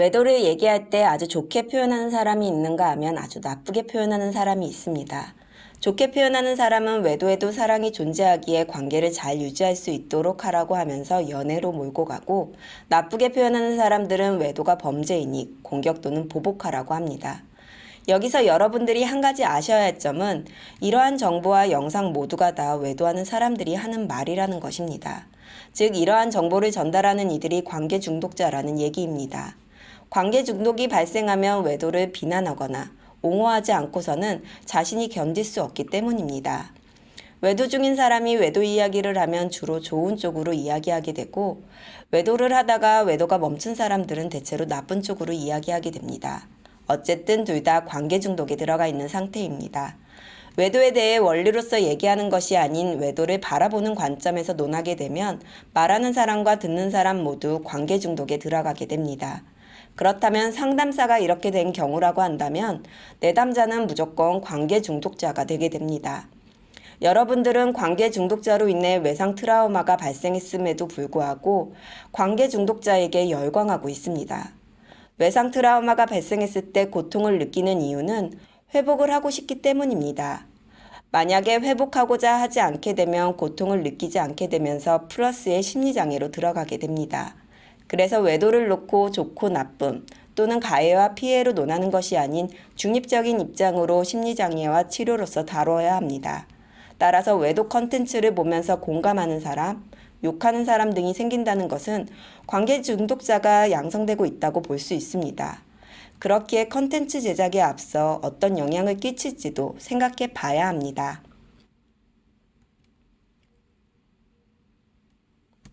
외도를 얘기할 때 아주 좋게 표현하는 사람이 있는가 하면 아주 나쁘게 표현하는 사람이 있습니다. 좋게 표현하는 사람은 외도에도 사랑이 존재하기에 관계를 잘 유지할 수 있도록 하라고 하면서 연애로 몰고 가고 나쁘게 표현하는 사람들은 외도가 범죄이니 공격 또는 보복하라고 합니다. 여기서 여러분들이 한 가지 아셔야 할 점은 이러한 정보와 영상 모두가 다 외도하는 사람들이 하는 말이라는 것입니다. 즉, 이러한 정보를 전달하는 이들이 관계 중독자라는 얘기입니다. 관계 중독이 발생하면 외도를 비난하거나 옹호하지 않고서는 자신이 견딜 수 없기 때문입니다. 외도 중인 사람이 외도 이야기를 하면 주로 좋은 쪽으로 이야기하게 되고 외도를 하다가 외도가 멈춘 사람들은 대체로 나쁜 쪽으로 이야기하게 됩니다. 어쨌든 둘 다 관계 중독에 들어가 있는 상태입니다. 외도에 대해 원리로서 얘기하는 것이 아닌 외도를 바라보는 관점에서 논하게 되면 말하는 사람과 듣는 사람 모두 관계 중독에 들어가게 됩니다. 그렇다면 상담사가 이렇게 된 경우라고 한다면 내담자는 무조건 관계 중독자가 되게 됩니다. 여러분들은 관계 중독자로 인해 외상 트라우마가 발생했음에도 불구하고 관계 중독자에게 열광하고 있습니다. 외상 트라우마가 발생했을 때 고통을 느끼는 이유는 회복을 하고 싶기 때문입니다. 만약에 회복하고자 하지 않게 되면 고통을 느끼지 않게 되면서 플러스의 심리장애로 들어가게 됩니다. 그래서 외도를 놓고 좋고 나쁨 또는 가해와 피해로 논하는 것이 아닌 중립적인 입장으로 심리장애와 치료로서 다뤄야 합니다. 따라서 외도 컨텐츠를 보면서 공감하는 사람, 욕하는 사람 등이 생긴다는 것은 관계 중독자가 양성되고 있다고 볼 수 있습니다. 그렇기에 컨텐츠 제작에 앞서 어떤 영향을 끼칠지도 생각해 봐야 합니다.